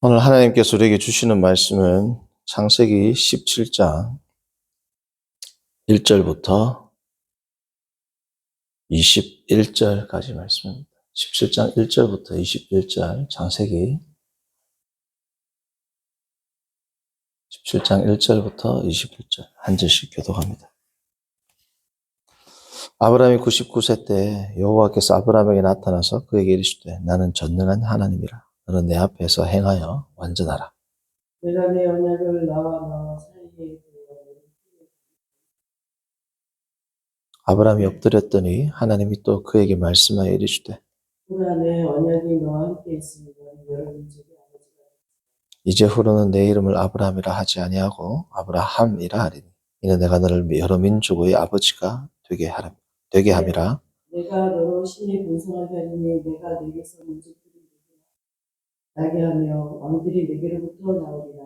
오늘 하나님께서 우리에게 주시는 말씀은 창세기 17장 1절부터 21절까지 말씀입니다. 17장 1절부터 21절 창세기 17장 1절부터 21절 한 절씩 교독합니다. 아브라함이 99세 때 여호와께서 아브라함에게 나타나서 그에게 이르시되 나는 전능한 하나님이라 너는 내 앞에서 행하여 완전하라. 내가 내 언약을 나와 너 사이에 아브라함이 엎드렸더니 하나님이 또 그에게 말씀하여 이르시되 보라 내 언약이 너와 함께 있으니 너는 여러 민족의 아버지가 이제 후로는 내 이름을 아브라함이라 하지 아니하고 아브라함이라 하리니 이는 내가 너를 여러 민족의 아버지가 되게 하라 되게 함이라 내가 너로 신이 분성하게 하리니 내가 내게서 민족들이 나게 하며 왕들이 내게로부터 나오리라.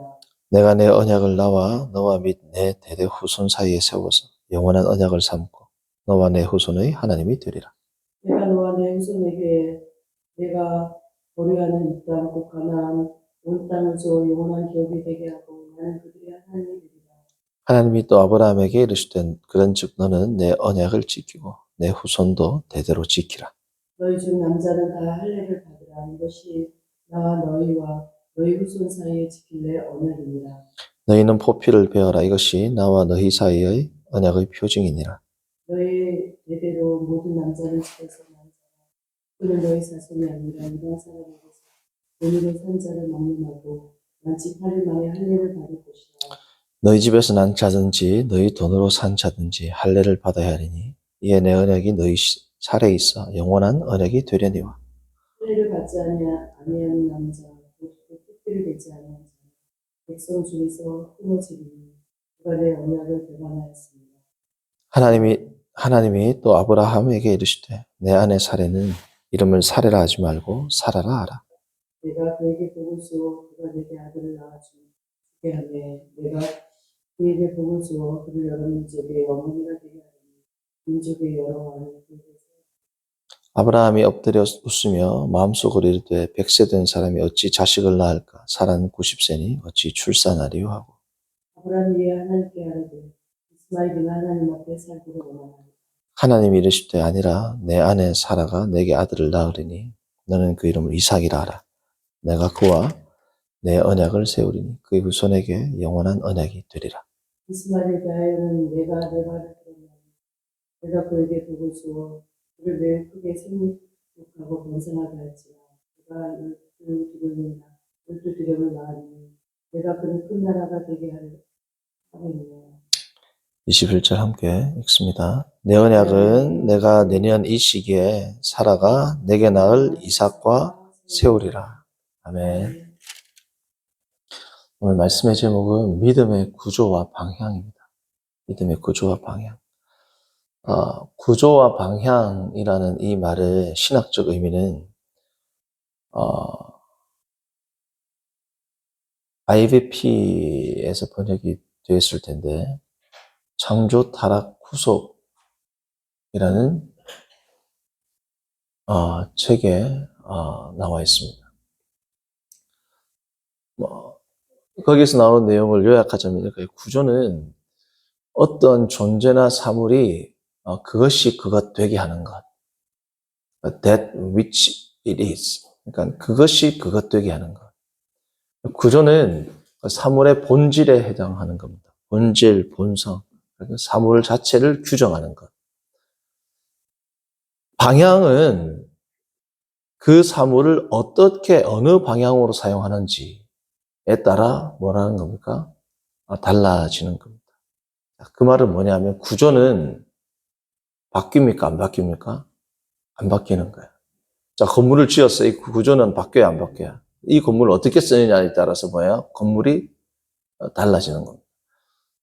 내가 내 언약을 나와 너와 및 내 대대 후손 사이에 세워서 영원한 언약을 삼고 너와 내 후손의 하나님이 되리라. 내가 너와 내 후손에게 내가 보류하는 이 땅 곧 가나안 온줘 영원한 기업이 되게 하고 나는 그들의 하나님이 되리라. 하나님이 또 아브라함에게 이르시되 그런즉 너는 내 언약을 지키고 내 후손도 대대로 지키라. 너희 중 남자는 다 할례를 받으라. 이것이 나와 너희와 너희 후손 사이에 지킬래 언약이니라. 너희는 포피를 베어라. 이것이 나와 너희 사이의 언약의 표징이니라. 너희 대대로 모든 남자는 집에서 난 자라. 그는 너희 자손이 아니라 이방 사람에게서 돈으로 산 자를 막론하고 만치 8일 만에 할례를 받을 것이라. 너희 집에서 난 자든지 너희 돈으로 산 자든지 할례를 받아야 하리니 이에 내 언약이 너희 시- 살에 있어 영원한 언약이 되려니와 받지 아니하- 아니하는 남자 곧 특비를 내지 아니한 자 백성 중에서 끊어지리니 그가 내 언약을 배반하였습니다. 하나님이 하나님이 또 아브라함에게 이르시되 내 아내 사례는 이름을 사례라 하지 말고 사라라 하라. 내가 그에게 복을 주어 그가 내게 아들을 낳아주게 하매 내가 그에게 복을 주어 그를 여러 민족의 어머니가 되게 하니 민족의 여러 왕을 그에게 아브라함이 엎드려 웃으며 마음속으로 이르되 백세 된 사람이 어찌 자식을 낳을까? 사라는 90세니 어찌 출산하리요 하고. 아브라함이 하나님께 하라되 이스마엘이가 하나님 앞에 살기를 원하나니. 하나님이 이르시되 아니라 내 아내 사라가 내게 아들을 낳으리니 너는 그 이름을 이삭이라 하라. 내가 그와 내 언약을 세우리니 그의 후손에게 영원한 언약이 되리라. 이스마엘에 대하여는 내가 내 말을 들었나니 내가 그에게 복을 주어 그를 매우 크게 생육하고 번성하게 할지라 그가 열두 두령이나 열두 두령을 낳으니 내가 그를 큰 나라가 되게 하리니 21절 함께 읽습니다. 내 언약은 내가 내년 이 시기에 사라가 내게 낳을 이삭과 세우리라. 아멘. 오늘 말씀의 제목은 믿음의 구조와 방향입니다. 믿음의 구조와 방향. 어, 구조와 방향이라는 이 말의 신학적 의미는 어, IVP에서 번역이 되었을 텐데 창조 타락 후속이라는 어, 책에 어, 나와 있습니다. 뭐 거기서 나오는 내용을 요약하자면 이렇게 구조는 어떤 존재나 사물이 어, 그것이 그것 되게 하는 것. That which it is. 그러니까 그것이 그것 되게 하는 것. 구조는 사물의 본질에 해당하는 겁니다. 본질, 본성. 사물 자체를 규정하는 것. 방향은 그 사물을 어떻게 어느 방향으로 사용하는지에 따라 뭐라는 겁니까? 아, 달라지는 겁니다. 그 말은 뭐냐면 구조는 바뀝니까? 안 바뀝니까? 안 바뀌는 거야. 자, 건물을 지었어요. 이 구조는 바뀌어야 안 바뀌어야. 이 건물을 어떻게 쓰느냐에 따라서 뭐예요? 건물이 어, 달라지는 겁니다.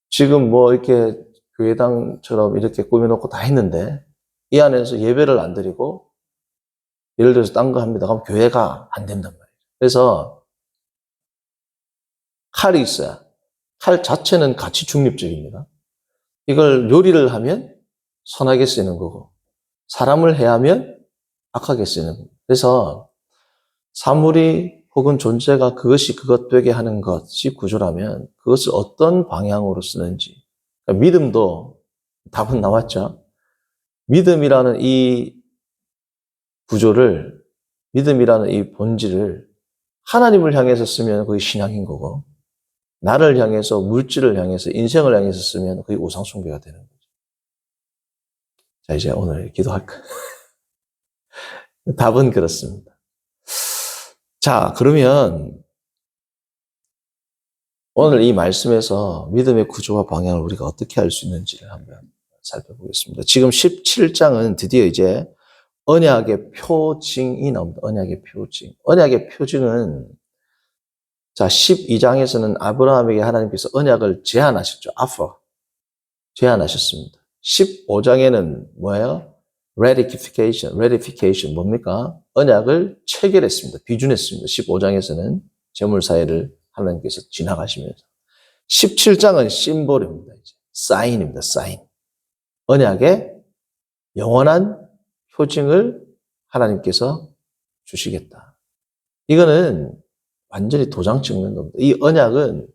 지금 뭐 이렇게 교회당처럼 이렇게 꾸며놓고 다 했는데 이 안에서 예배를 안 드리고 예를 들어서 딴 거 합니다. 그럼 교회가 안 된단 말이에요. 그래서 칼이 있어야 칼 자체는 가치 중립적입니다. 이걸 요리를 하면 선하게 쓰는 거고 사람을 해야 하면 악하게 쓰는 겁니다. 그래서 사물이 혹은 존재가 그것이 그것 되게 하는 것이 구조라면 그것을 어떤 방향으로 쓰는지. 그러니까 믿음도 답은 나왔죠. 믿음이라는 이 구조를, 믿음이라는 이 본질을 하나님을 향해서 쓰면 그게 신앙인 거고, 나를 향해서, 물질을 향해서, 인생을 향해서 쓰면 그게 우상숭배가 되는 거죠. 자, 이제 오늘 기도할까요? 답은 그렇습니다. 자, 그러면 오늘 이 말씀에서 믿음의 구조와 방향을 우리가 어떻게 알 수 있는지를 한번 살펴보겠습니다. 지금 17장은 드디어 이제 언약의 표징이 나옵니다. 언약의 표징. 언약의 표징은 자, 12장에서는 아브라함에게 하나님께서 언약을 제안하셨죠. offer. 제안하셨습니다. 15장에는 뭐예요? ratification, ratification 뭡니까? 언약을 체결했습니다. 비준했습니다. 15장에서는 재물 사회를 하나님께서 지나가시면서 17장은 심볼입니다. 이제 사인입니다. 사인. 언약의 영원한 표징을 하나님께서 주시겠다. 이거는 완전히 도장 찍는 겁니다. 이 언약은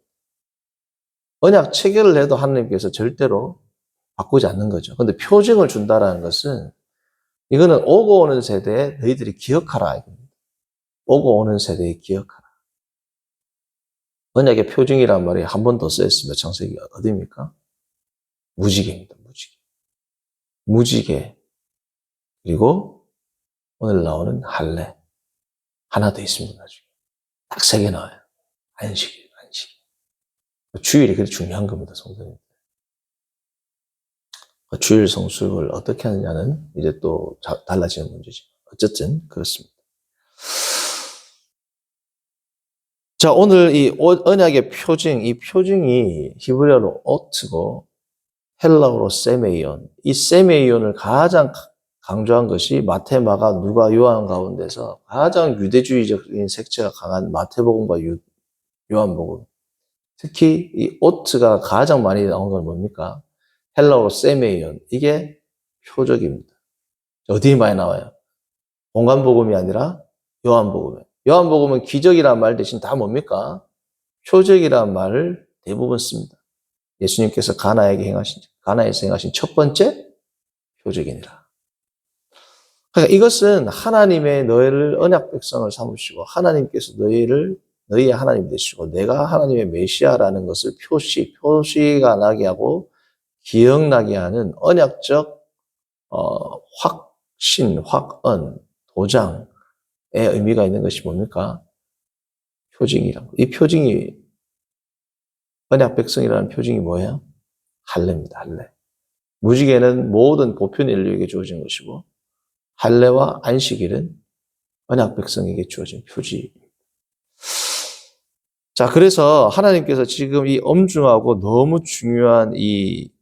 언약 체결을 해도 하나님께서 절대로 바꾸지 않는 거죠. 근데 표징을 준다라는 것은 이거는 오고 오는 세대에 너희들이 기억하라. 오고 오는 세대에 기억하라. 언약의 표징이란 말이 한 번 더 쓰였습니다. 창세기 어디입니까? 무지개입니다. 무지개. 무지개. 그리고 오늘 나오는 할례. 하나 더 있습니다. 나중에. 딱 세 개 나와요. 안식일, 안식. 주일이 그렇게 중요한 겁니다. 성도님. 주일 성수를 어떻게 하느냐는 이제 또 자- 달라지는 문제죠. 어쨌든 그렇습니다. 자, 오늘 이 오- 언약의 표징, 이 표징이 히브리어로 오트고 헬라어로 세메이온. 이 세메이온을 가장 강조한 것이 마테, 마가, 누가, 요한 가운데서 가장 유대주의적인 색채가 강한 마태복음과 유- 요한복음. 특히 이 오트가 가장 많이 나온 건 뭡니까? 헬라어로 세메이온. 이게 표적입니다. 어디에 많이 나와요? 공간복음이 아니라 요한복음에. 요한복음은 기적이라는 말 대신 다 뭡니까? 표적이라는 말을 대부분 씁니다. 예수님께서 가나에게 행하신, 가나에서 행하신 첫 번째 표적이니라. 그러니까 이것은 하나님의 너희를 언약 백성을 삼으시고 하나님께서 너희를 너희의 하나님 되시고 내가 하나님의 메시아라는 것을 표시, 표시가 나게 하고 기억나게 하는 언약적 어, 확신, 확언, 도장의 의미가 있는 것이 뭡니까? 표징이라고. 이 표징이 언약 백성이라는 표징이 뭐예요? 할례입니다. 할례. 무지개는 모든 보편 인류에게 주어진 것이고 할례와 안식일은 언약 백성에게 주어진 표지. 자, 그래서 하나님께서 지금 이 엄중하고 너무 중요한 이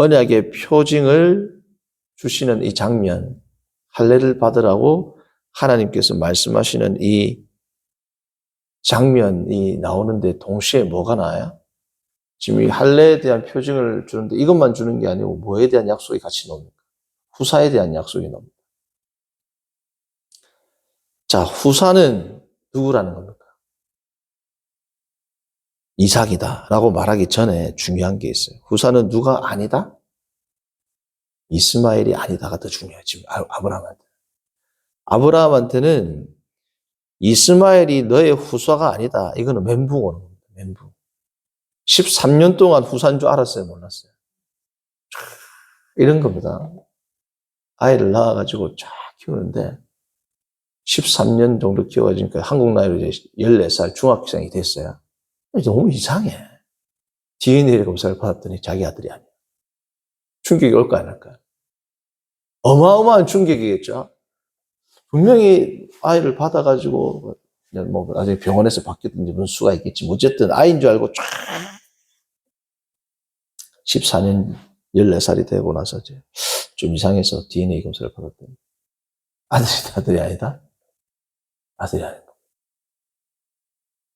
언약의 표징을 주시는 이 장면, 할례를 받으라고 하나님께서 말씀하시는 이 장면이 나오는데 동시에 뭐가 나와요? 지금 이 할례에 대한 표징을 주는데 이것만 주는 게 아니고 뭐에 대한 약속이 같이 나옵니까? 후사에 대한 약속이 나옵니다. 자, 후사는 누구라는 겁니까? 이삭이다 라고 말하기 전에 중요한 게 있어요. 후사는 누가 아니다? 이스마엘이 아니다가 더 중요해요. 지금 아- 아브라함한테. 아브라함한테는 이스마엘이 너의 후사가 아니다. 이거는 멘붕 오는 겁니다. 멘붕. 13년 동안 후사인 줄 알았어요? 몰랐어요? 이런 겁니다. 아이를 낳아가지고 쫙 키우는데 13년 정도 키워가지니까 한국 나이로 이제 14살 중학생이 됐어요. 너무 이상해. DNA 검사를 받았더니 자기 아들이 아니야. 충격이 올까 안 할까? 어마어마한 충격이겠죠. 분명히 아이를 받아가지고 뭐 나중에 병원에서 바뀌었든지 무슨 수가 있겠지. 어쨌든 아이인 줄 알고 쫙 14년 14살이 되고 나서 이제 좀 이상해서 DNA 검사를 받았더니 아들이 아들이 아니다. 아들이 아니다.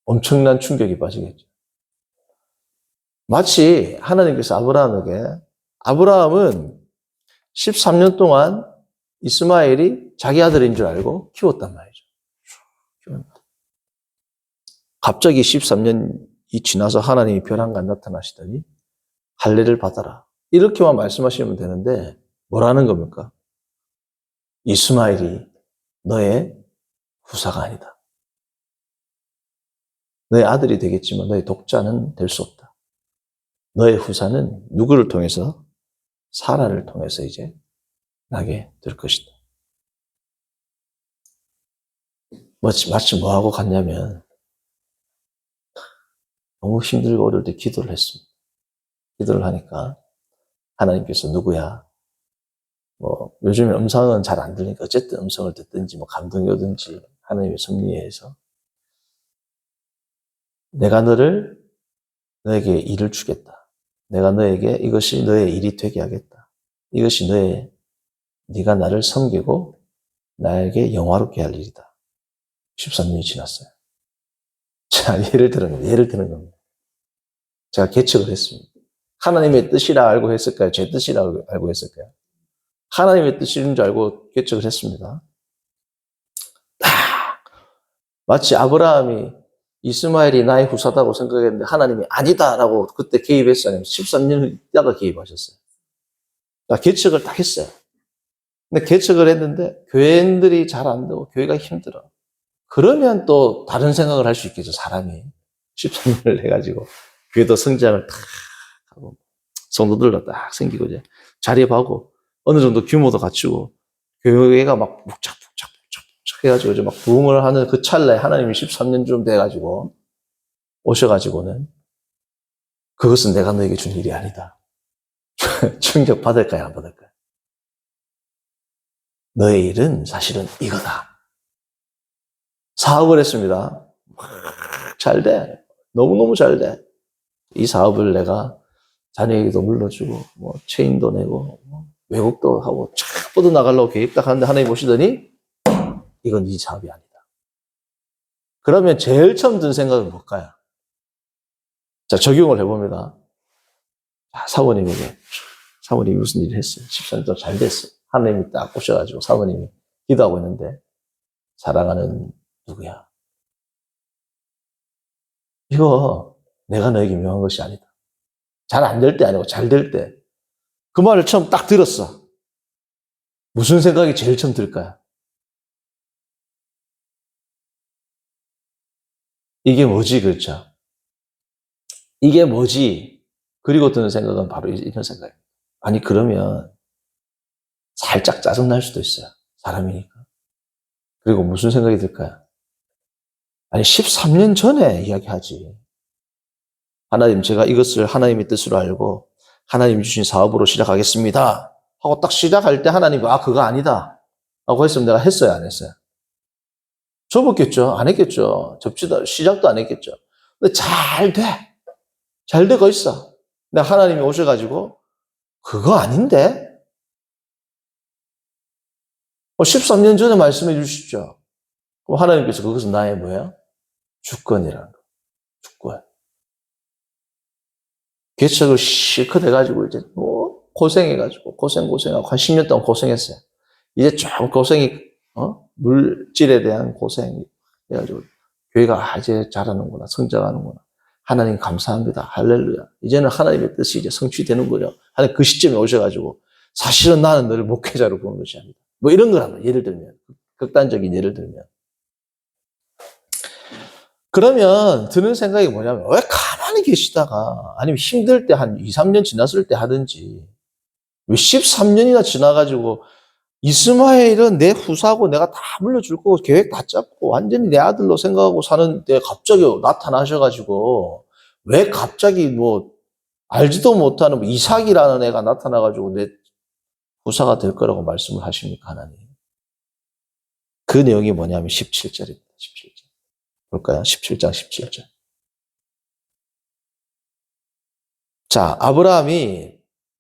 엄청난 충격이 빠지겠죠. 마치 하나님께서 아브라함에게 아브라함은 13년 동안 이스마엘이 자기 아들인 줄 알고 키웠단 말이죠. 갑자기 13년이 지나서 하나님이 벼랑과 나타나시더니 할례를 받아라. 이렇게만 말씀하시면 되는데 뭐라는 겁니까? 이스마엘이 너의 후사가 아니다. 너의 아들이 되겠지만 너의 독자는 될 수 없다. 너의 후사는 누구를 통해서? 사라를 통해서 이제 나게 될 것이다. 마치, 마치 뭐하고 같냐면 너무 힘들고 어려울 때 기도를 했습니다. 기도를 하니까 하나님께서 누구야? 뭐 요즘에 음성은 잘 안 들리니까 어쨌든 음성을 듣든지 뭐 감동이 오든지 하나님의 섭리에서 내가 너를 너에게 일을 주겠다. 내가 너에게 이것이 너의 일이 되게 하겠다. 이것이 너의 네가 나를 섬기고 나에게 영화롭게 할 일이다. 13년이 지났어요. 자, 예를 들은 겁니다. 예를 드는 겁니다. 제가 개척을 했습니다. 하나님의 뜻이라 알고 했을까요? 제 뜻이라 알고 했을까요? 하나님의 뜻인 줄 알고 개척을 했습니다. 아, 마치 아브라함이 이스마엘이 나의 후사다고 생각했는데 하나님이 아니다라고 그때 개입했어요. 13년 있다가 개입하셨어요. 자, 개척을 딱 했어요. 근데 개척을 했는데 교회인들이 잘 안 되고 교회가 힘들어. 그러면 또 다른 생각을 할 수 있겠죠, 사람이. 13년을 해가지고 교회도 성장을 탁 하고 성도들도 딱 생기고 이제 자립하고 어느 정도 규모도 갖추고 교회가 막 북적북적 해가지고 이제 막 부흥을 하는 그 찰나에 하나님이 13년쯤 돼가지고 오셔가지고는 그것은 내가 너에게 준 일이 아니다. 충격 받을까요, 안 받을까요? 너의 일은 사실은 이거다. 사업을 했습니다. 잘 돼. 너무너무 잘 돼. 이 사업을 내가 자녀에게도 물려주고, 뭐, 체인도 내고, 뭐 외국도 하고, 쫙 뻗어나가려고 계획 딱 하는데 하나님 보시더니, 이건 이 사업이 아니다. 그러면 제일 처음 든 생각은 뭘까요? 자, 적용을 해봅니다. 자, 사모님에게, 사모님이 무슨 일을 했어요? 13년 동안 잘 됐어요. 하나님이 딱 오셔가지고 사모님이 기도하고 있는데, 사랑하는 누구야? 이거 내가 너에게 명한 것이 아니다. 잘 안 될 때 아니고 잘 될 때. 그 말을 처음 딱 들었어. 무슨 생각이 제일 처음 들까요? 이게 뭐지, 그렇죠? 이게 뭐지? 그리고 드는 생각은 바로 이런 생각이에요. 아니, 그러면 살짝 짜증날 수도 있어요. 사람이니까. 그리고 무슨 생각이 들까요? 아니, 13년 전에 이야기하지. 하나님, 제가 이것을 하나님의 뜻으로 알고 하나님 주신 사업으로 시작하겠습니다. 하고 딱 시작할 때 하나님, 아, 그거 아니다. 라고 했으면 내가 했어요, 안 했어요? 접었겠죠? 안 했겠죠? 접지도, 시작도 안 했겠죠? 근데 잘 돼. 잘 되고 있어. 근데 하나님이 오셔가지고, 그거 아닌데? 13년 전에 말씀해 주시죠. 그럼 하나님께서 그것은 나의 뭐예요? 주권이라는 거. 주권. 개척을 실컷 해가지고 이제 뭐 고생해가지고 고생 고생하고 한 10년 동안 고생했어요. 이제 좀 고생이 어? 물질에 대한 고생이 해가지고 교회가 아, 이제 잘하는구나 성장하는구나 하나님 감사합니다 할렐루야 이제는 하나님의 뜻이 이제 성취되는 거죠. 하나님 그 시점에 오셔가지고 사실은 나는 너를 목회자로 보는 것이 아니다. 뭐 이런 걸 합니다. 예를 들면 극단적인 예를 들면 그러면 드는 생각이 뭐냐면 왜 가만히 계시다가 아니면 힘들 때 한 2, 3년 지났을 때 하든지 왜 13년이나 지나가지고 이스마엘은 내 후사고 내가 다 물려줄 거고 계획 다 짰고 완전히 내 아들로 생각하고 사는데 갑자기 나타나셔가지고 왜 갑자기 뭐 알지도 못하는 뭐 이삭이라는 애가 나타나가지고 내 후사가 될 거라고 말씀을 하십니까 하나님? 그 내용이 뭐냐면 17절입니다. 17절. 볼까요? 17장 17절. 자, 아브라함이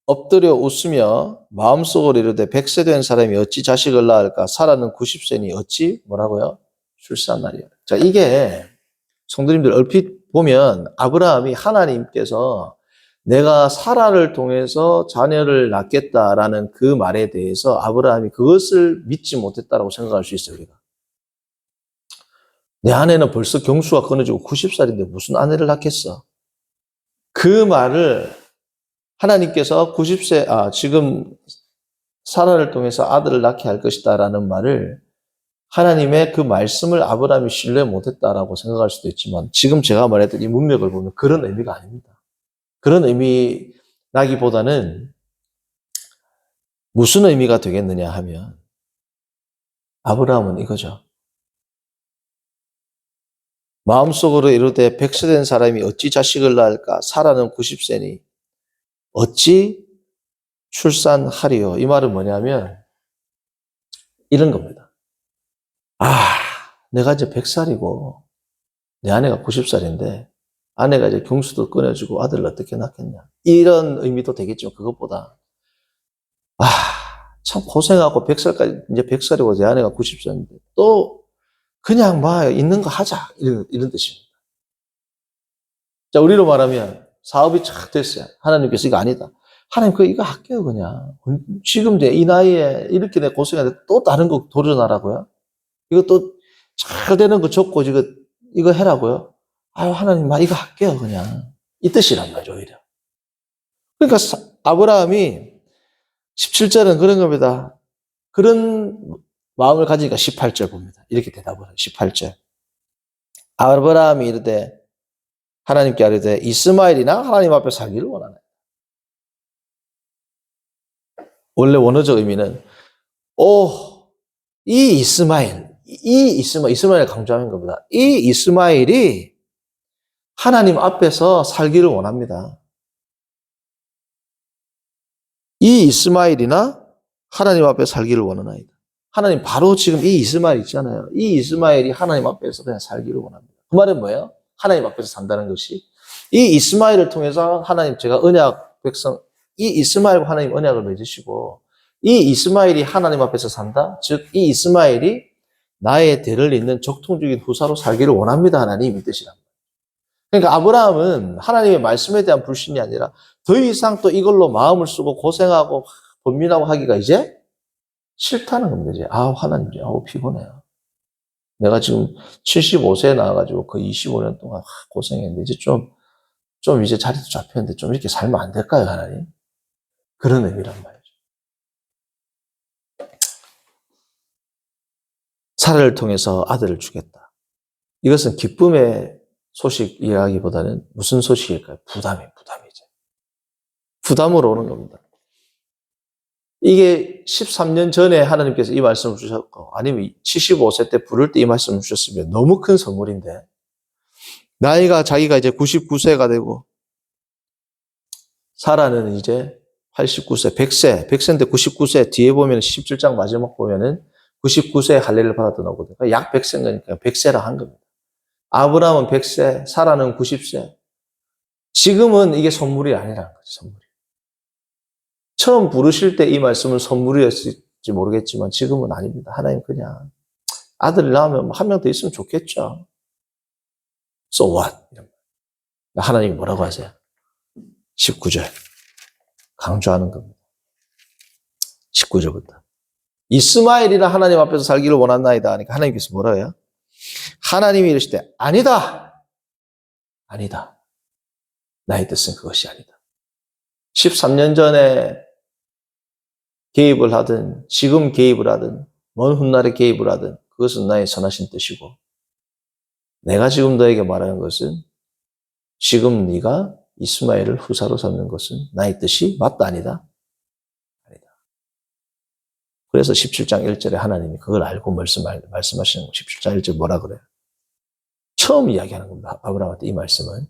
엎드려 웃으며 마음속으로 이르되 백세 된 사람이 어찌 자식을 낳을까? 사라는 90세니 어찌 뭐라고요? 출산하리요. 자, 이게 성도님들 얼핏 보면 아브라함이 하나님께서 내가 사라를 통해서 자녀를 낳겠다라는 그 말에 대해서 아브라함이 그것을 믿지 못했다라고 생각할 수 있어요, 우리가. 내 아내는 벌써 경수가 끊어지고 90살인데 무슨 아내를 낳겠어? 그 말을 하나님께서 90세, 아, 지금 사라를 통해서 아들을 낳게 할 것이다 라는 말을 하나님의 그 말씀을 아브라함이 신뢰 못했다라고 생각할 수도 있지만 지금 제가 말했던 이 문맥을 보면 그런 의미가 아닙니다. 그런 의미라기보다는 무슨 의미가 되겠느냐 하면 아브라함은 이거죠. 마음속으로 이르되 백세된 사람이 어찌 자식을 낳을까? 사라는 90세니 어찌 출산하리요? 이 말은 뭐냐면 이런 겁니다. 아, 내가 이제 100살이고 내 아내가 90살인데 아내가 이제 경수도 끊어주고 아들을 어떻게 낳겠냐. 이런 의미도 되겠죠. 그것보다 아, 참 고생하고 100살까지 이제 100살이고 내 아내가 90살인데 또 그냥 막 있는 거 하자. 이런, 이런 뜻입니다. 자, 우리로 말하면 사업이 착 됐어요. 하나님께서 이거 아니다. 하나님 그 이거 할게요, 그냥. 지금 내이 나이에 이렇게 내 고생하는데 또 다른 거 도전하라고요? 이거 또 잘 되는 거 적고 이거, 이거 해라고요? 아유, 하나님, 나 이거 할게요, 그냥. 이 뜻이란 말이죠, 오히려. 그러니까 사- 아브라함이 17절은 그런 겁니다. 그런 마음을 가지니까 18절 봅니다. 이렇게 대답을 해요. 18절. 아브라함이 이르되 하나님께 아뢰되 이스마엘이나 하나님 앞에 살기를 원하네. 원래 원어적 의미는 오, 이 이스마엘, 이 이스마엘, 이스마엘 강조하는 겁니다. 이 이스마엘이 하나님 앞에서 살기를 원합니다. 이 이스마엘이나 하나님 앞에 살기를 원하나이다. 하나님 바로 지금 이 이스마엘 있잖아요. 이 이스마엘이 하나님 앞에서 그냥 살기를 원합니다. 그 말은 뭐예요? 하나님 앞에서 산다는 것이 이 이스마엘을 통해서 하나님 제가 언약 백성 이 이스마엘과 하나님 언약을 맺으시고 이 이스마엘이 하나님 앞에서 산다. 즉 이 이스마엘이 나의 대를 잇는 적통적인 후사로 살기를 원합니다. 하나님 이 뜻이란 말이에요. 그러니까 아브라함은 하나님의 말씀에 대한 불신이 아니라 더 이상 또 이걸로 마음을 쓰고 고생하고 번민하고 하기가 이제 싫다는 겁니다. 이제 아 하나님 아우 피곤해요. 내가 지금 75세에 나와가지고 그 25년 동안 하, 고생했는데 이제 좀 좀 이제 자리도 잡혔는데 좀 이렇게 살면 안 될까요, 하나님? 그런 의미란 말이죠. 사례를 통해서 아들을 주겠다. 이것은 기쁨의 소식이라기보다는 무슨 소식일까요? 부담이, 부담이죠. 부담으로 오는 겁니다. 이게 13년 전에 하나님께서 이 말씀을 주셨고, 아니면 75세 때 부를 때 이 말씀을 주셨으면 너무 큰 선물인데, 나이가 자기가 이제 99세가 되고, 사라는 이제 89세, 100세, 100세인데 99세, 뒤에 보면 17장 마지막 보면은 99세에 할례를 받았던 거거든요. 그러니까 약 100세인 거니까 100세라 한 겁니다. 아브라함은 100세, 사라는 90세. 지금은 이게 선물이 아니라는 거죠, 선물이. 처음 부르실 때 이 말씀은 선물이었을지 모르겠지만 지금은 아닙니다. 하나님 그냥 아들을 낳으면 한 명 더 있으면 좋겠죠. So what? 하나님이 뭐라고 하세요? 19절. 강조하는 겁니다. 19절부터. 이스마엘이나 하나님 앞에서 살기를 원한나이다 하니까 하나님께서 뭐라 해요? 하나님이 이르시되 아니다. 아니다. 나의 뜻은 그것이 아니다. 13년 전에 개입을 하든 지금 개입을 하든 먼 훗날에 개입을 하든 그것은 나의 선하신 뜻이고 내가 지금 너에게 말하는 것은 지금 네가 이스마엘을 후사로 삼는 것은 나의 뜻이 맞다 아니다? 아니다. 그래서 17장 1절에 하나님이 그걸 알고 말씀, 말씀하시는 거 17장 1절 뭐라 그래요? 처음 이야기하는 겁니다. 아브라함한테 이 말씀은.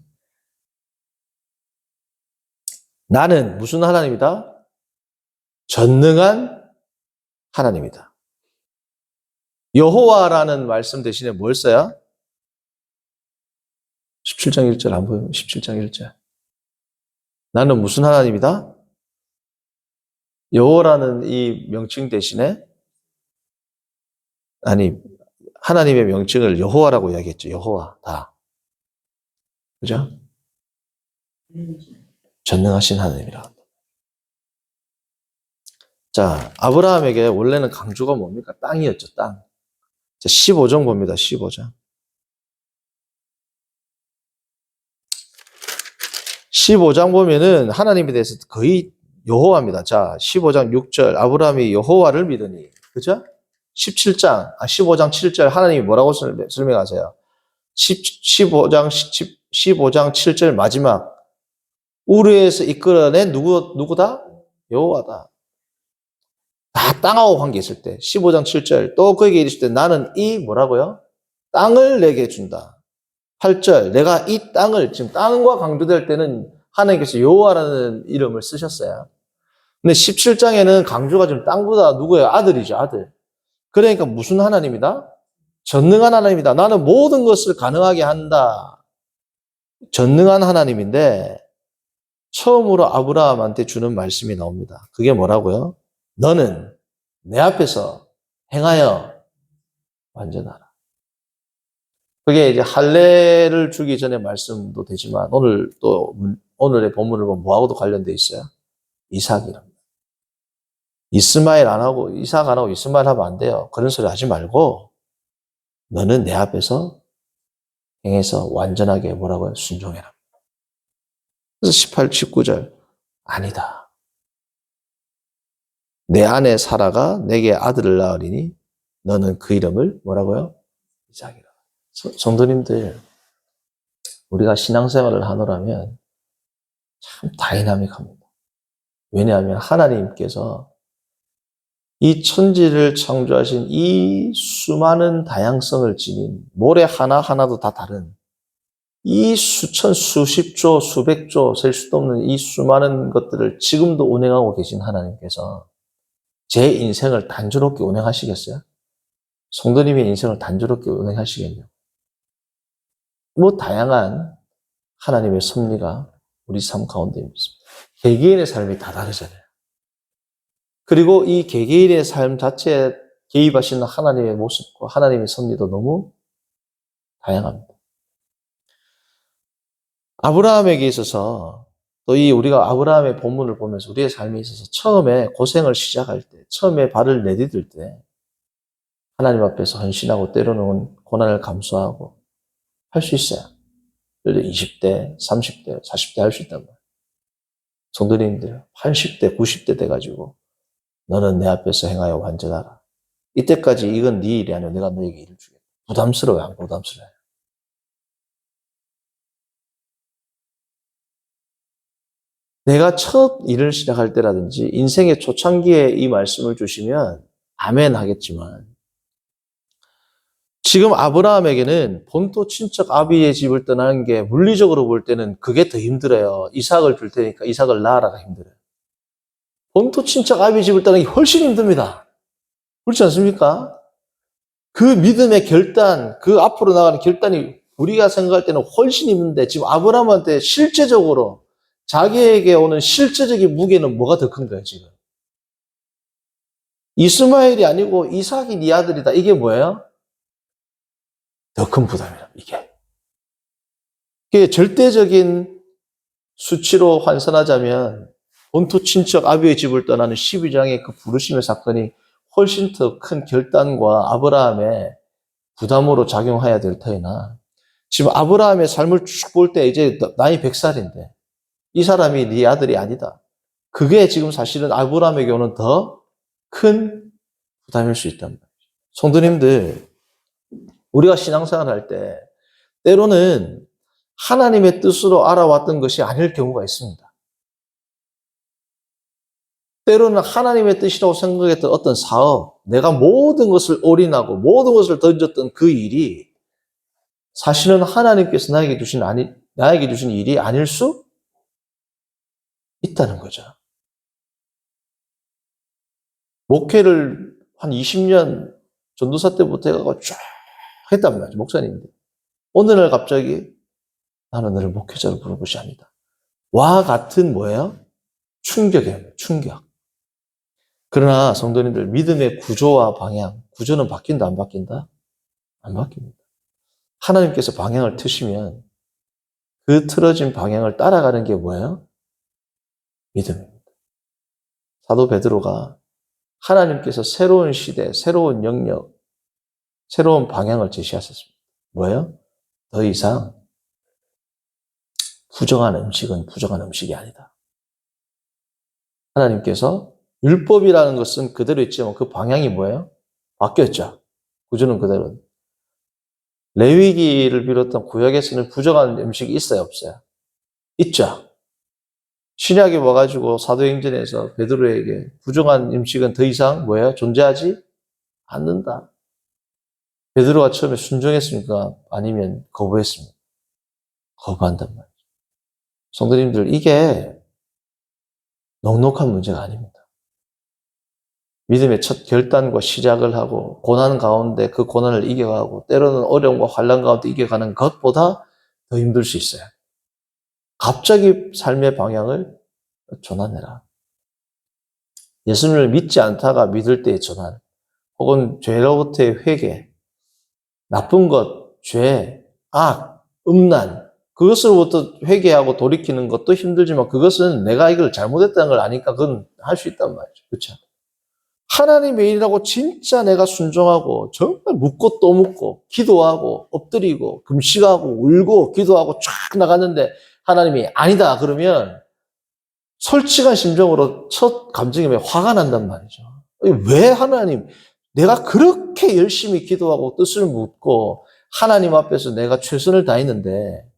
나는 무슨 하나님이다? 전능한 하나님이다. 여호와라는 말씀 대신에 뭘 써요? 17장 1절 안 보여요? 17장 1절. 나는 무슨 하나님이다? 여호라는 이 명칭 대신에 아니 하나님의 명칭을 여호와라고 이야기했죠. 여호와 다. 그죠? 전능하신 하나님이라. 자, 아브라함에게 원래는 강조가 뭡니까? 땅이었죠, 땅. 자, 15장 봅니다, 15장. 15장 보면은 하나님에 대해서 거의 여호와입니다. 자, 15장 6절 아브라함이 여호와를 믿으니. 그죠? 17장, 아 15장 7절 하나님이 뭐라고 설명하세요? 1 5장 15장 7절 마지막 우르에서 이끌어낸 누구 누구다? 여호와다. 다 땅하고 관계 있을 때 15장 7절 또 그에게 이르실 때 나는 이 뭐라고요? 땅을 내게 준다. 8절 내가 이 땅을 지금 땅과 강조될 때는 하나님께서 여호와라는 이름을 쓰셨어요. 근데 17장에는 강조가 지금 땅보다 누구예요? 아들이죠, 아들. 그러니까 무슨 하나님이다? 전능한 하나님이다. 나는 모든 것을 가능하게 한다. 전능한 하나님인데 처음으로 아브라함한테 주는 말씀이 나옵니다. 그게 뭐라고요? 너는 내 앞에서 행하여 완전하라. 그게 이제 할례를 주기 전에 말씀도 되지만 오늘 또 문- 오늘의 본문을 보면 뭐하고도 관련돼 있어요? 이삭이랍니다. 이스마엘 안 하고 이삭 안 하고 이스마엘 하면 안 돼요. 그런 소리 하지 말고 너는 내 앞에서 행해서 완전하게 뭐라고요? 순종해라. 그래서 18, 19절 아니다. 내 아내 사라가 내게 아들을 낳으리니 너는 그 이름을 뭐라고요? 이삭이라. 서- 성도님들 우리가 신앙생활을 하노라면 참 다이나믹합니다. 왜냐하면 하나님께서 이 천지를 창조하신 이 수많은 다양성을 지닌 모래 하나하나도 다 다른 이 수천, 수십조, 수백조 셀 수도 없는 이 수많은 것들을 지금도 운행하고 계신 하나님께서 제 인생을 단조롭게 운행하시겠어요? 성도님의 인생을 단조롭게 운행하시겠냐? 뭐 다양한 하나님의 섭리가 우리 삶 가운데 있습니다. 개개인의 삶이 다 다르잖아요. 그리고 이 개개인의 삶 자체에 개입하시는 하나님의 모습과 하나님의 섭리도 너무 다양합니다. 아브라함에게 있어서 또 이 우리가 아브라함의 본문을 보면서 우리의 삶에 있어서 처음에 고생을 시작할 때, 처음에 발을 내디딜 때 하나님 앞에서 헌신하고 때로는 고난을 감수하고 할 수 있어요. 그래도 20대, 30대, 40대 할 수 있단 말이에요. 성도님들 80대, 90대 돼가지고 너는 내 앞에서 행하여 완전하라. 이때까지 이건 네 일이 아니야. 내가 너에게 일을 주겠다. 부담스러워요? 안 부담스러워요? 내가 첫 일을 시작할 때라든지 인생의 초창기에 이 말씀을 주시면 아멘 하겠지만 지금 아브라함에게는 본토 친척 아비의 집을 떠나는 게 물리적으로 볼 때는 그게 더 힘들어요. 이삭을 줄 테니까 이삭을 낳아라가 힘들어요. 본토 친척 아비 집을 떠나기 훨씬 힘듭니다. 그렇지 않습니까? 그 믿음의 결단, 그 앞으로 나가는 결단이 우리가 생각할 때는 훨씬 힘든데 지금 아브라함한테 실제적으로 자기에게 오는 실제적인 무게는 뭐가 더큰 거예요, 지금? 이스마엘이 아니고 이삭이 네 아들이다. 이게 뭐예요? 더 큰 부담이라, 이게. 이게 절대적인 수치로 환산하자면 본토 친척 아비의 집을 떠나는 12장의 그 부르심의 사건이 훨씬 더 큰 결단과 아브라함의 부담으로 작용해야 될 터이나 지금 아브라함의 삶을 쭉 볼 때 이제 나이 100살인데 이 사람이 네 아들이 아니다. 그게 지금 사실은 아브라함에게 오는 더 큰 부담일 수 있단 말이죠. 성도님들, 우리가 신앙생활 할 때, 때로는 하나님의 뜻으로 알아왔던 것이 아닐 경우가 있습니다. 때로는 하나님의 뜻이라고 생각했던 어떤 사업, 내가 모든 것을 올인하고 모든 것을 던졌던 그 일이 사실은 하나님께서 나에게 주신 아니, 나에게 주신 일이 아닐 수 있다는 거죠. 목회를 한 20년 전도사 때부터 해가지고 쫙 했단 말이죠. 목사님들. 어느 날 갑자기 나는 너를 목회자로 부른 것이 아니다. 와 같은 뭐예요? 충격이에요. 충격. 그러나 성도님들 믿음의 구조와 방향, 구조는 바뀐다 안 바뀐다? 안 바뀝니다. 하나님께서 방향을 트시면 그 틀어진 방향을 따라가는 게 뭐예요? 믿음입니다. 사도 베드로가 하나님께서 새로운 시대, 새로운 영역, 새로운 방향을 제시하셨습니다. 뭐예요? 더 이상 부정한 음식은 부정한 음식이 아니다. 하나님께서 율법이라는 것은 그대로 있지만 그 방향이 뭐예요? 바뀌었죠. 구조는 그대로. 레위기를 비롯한 구약에서는 부정한 음식이 있어요, 없어요? 있죠. 신약에 와가지고 사도행전에서 베드로에게 부정한 음식은 더 이상 뭐예요? 존재하지 않는다. 베드로가 처음에 순종했습니까? 아니면 거부했습니까? 거부한단 말이죠. 성도님들, 이게 넉넉한 문제가 아닙니다. 믿음의 첫 결단과 시작을 하고 고난 가운데 그 고난을 이겨가고 때로는 어려움과 환란 가운데 이겨가는 것보다 더 힘들 수 있어요. 갑자기 삶의 방향을 전환해라. 예수님을 믿지 않다가 믿을 때의 전환, 혹은 죄로부터의 회개, 나쁜 것, 죄, 악, 음란, 그것으로부터 회개하고 돌이키는 것도 힘들지만 그것은 내가 이걸 잘못했다는 걸 아니까 그건 할 수 있단 말이죠. 그렇죠? 하나님의 일이라고 진짜 내가 순종하고 정말 묻고 또 묻고 기도하고 엎드리고 금식하고 울고 기도하고 쫙 나갔는데 하나님이 아니다 그러면 솔직한 심정으로 첫 감정이 왜 화가 난단 말이죠. 왜 하나님 내가 그렇게 열심히 기도하고 뜻을 묻고 하나님 앞에서 내가 최선을 다했는데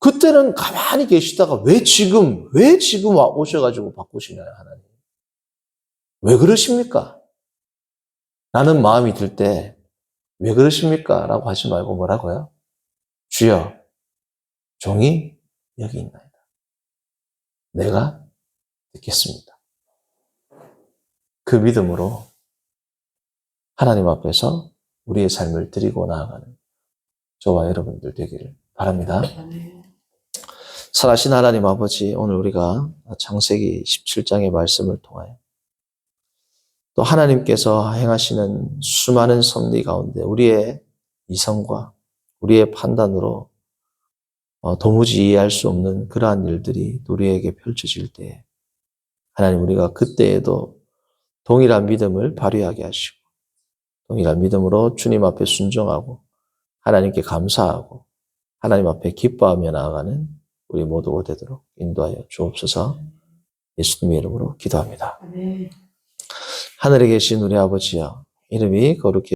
그때는 가만히 계시다가 왜 지금 왜 지금 와 오셔가지고 바꾸시나요 하나님? 왜 그러십니까? 나는 마음이 들 때 왜 그러십니까? 라고 하지 말고 뭐라고요? 주여, 종이 여기 있나이다. 내가 듣겠습니다. 그 믿음으로 하나님 앞에서 우리의 삶을 드리고 나아가는 저와 여러분들 되기를 바랍니다. 살아신 하나님 아버지, 오늘 우리가 창세기 17장의 말씀을 통하여 또 하나님께서 행하시는 수많은 섭리 가운데 우리의 이성과 우리의 판단으로 어, 도무지 이해할 수 없는 그러한 일들이 우리에게 펼쳐질 때 하나님 우리가 그때에도 동일한 믿음을 발휘하게 하시고 동일한 믿음으로 주님 앞에 순종하고 하나님께 감사하고 하나님 앞에 기뻐하며 나아가는 우리 모두가 되도록 인도하여 주옵소서 예수님의 이름으로 기도합니다. 하늘에 계신 우리 아버지여 이름이 거룩히